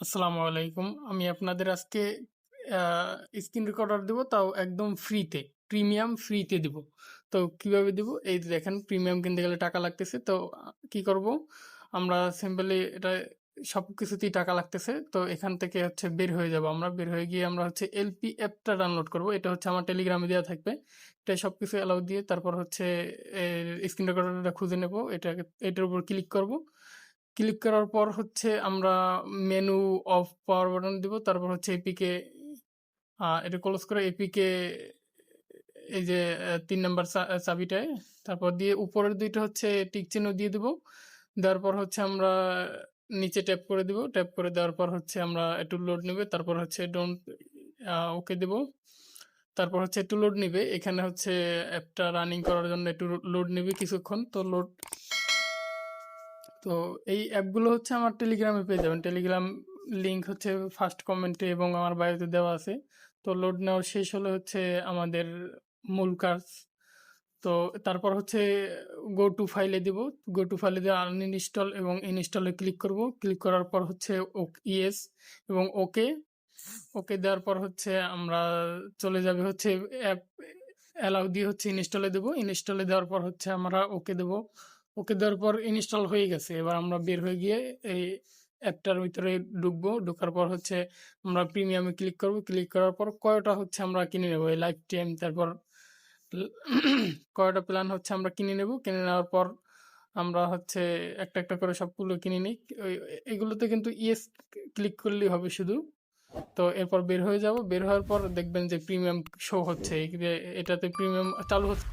আসসালামু আলাইকুম। আমি আপনাদের আজকে স্ক্রিন রেকর্ডার দেব, তাও একদম ফ্রিতে প্রিমিয়াম ফ্রিতে দিব। তো কীভাবে দিব? এই দেখেন প্রিমিয়াম কিনতে গেলে টাকা লাগতেছে। তো কি করব? আমরা সিম্পলি এটা সব কিছুতেই টাকা লাগতেছে। তো এখান থেকে হচ্ছে বের হয়ে যাব আমরা। বের হয়ে গিয়ে আমরা হচ্ছে এলপি অ্যাপটা ডাউনলোড করব। এটা হচ্ছে আমার টেলিগ্রামে দেওয়া থাকবে। এটা সব কিছু অ্যালাউ দিয়ে তারপর হচ্ছে স্ক্রিন রেকর্ডারটা খুঁজে নেব। এটাকে, এটার উপর ক্লিক করব। ক্লিক করার পর হচ্ছে আমরা মেনু অফ পাওয়ার বাটন দিব। তারপর হচ্ছে এপিকে এটা ক্লোজ করে এপিকে এই যে তিন নাম্বার চাবিটায়। তারপর দিয়ে উপরের দুইটা হচ্ছে টিক চিহ্ন দিয়ে দেবো। দেওয়ার পর হচ্ছে আমরা নিচে ট্যাপ করে দিব। ট্যাপ করে দেওয়ার পর হচ্ছে আমরা একটু লোড নেবে। তারপর হচ্ছে ডোন্ট ওকে দেব। তারপর হচ্ছে একটু লোড নেবে। এখানে হচ্ছে অ্যাপটা রানিং করার জন্য একটু লোড নেবে কিছুক্ষণ। তো লোড তো এই অ্যাপগুলো হচ্ছে আমার টেলিগ্রামে পেয়ে যাবেন। টেলিগ্রাম লিংক হচ্ছে ফার্স্ট কমেন্টে এবং আমার বায়োতে দেওয়া আছে। তো লোড নেওয়ার শেষ হলে হচ্ছে আমাদের মূল কাজ। তো তারপর হচ্ছে গো টু ফাইলে দিব। গো টু ফাইলে দিয়ে আনইনস্টল এবং ইনস্টলে ক্লিক করব। ক্লিক করার পর হচ্ছে ইয়েস এবং ওকে ওকে দেওয়ার পর হচ্ছে আমরা চলে যাবে হচ্ছে অ্যাপ অ্যালাউ দিয়ে হচ্ছে ইনস্টলে দেবো। ইনস্টলে দেওয়ার পর হচ্ছে আমরা ওকে দেবো। ওকে দেওয়ার পর ইনস্টল হয়ে গেছে। এবার আমরা বের হয়ে গিয়ে এই অ্যাপটার ভিতরে ঢুকবো। ঢোকার পর হচ্ছে আমরা প্রিমিয়ামে ক্লিক করব। ক্লিক করার পর কয়টা হচ্ছে আমরা কিনে নেব? এই লাইফ টাইম তারপর কয়টা প্ল্যান হচ্ছে আমরা কিনে নেব? কিনে নেওয়ার পর আমরা হচ্ছে একটা একটা করে সবগুলো কিনে নিই। এগুলোতে কিন্তু ইয়েস ক্লিক করলেই হবে শুধু। তো এরপর বের হয়ে যাব। বের হওয়ার পর দেখবেন যে প্রিমিয়াম শো হচ্ছে। এটাতে প্রিমিয়াম চালু হচ্ছে।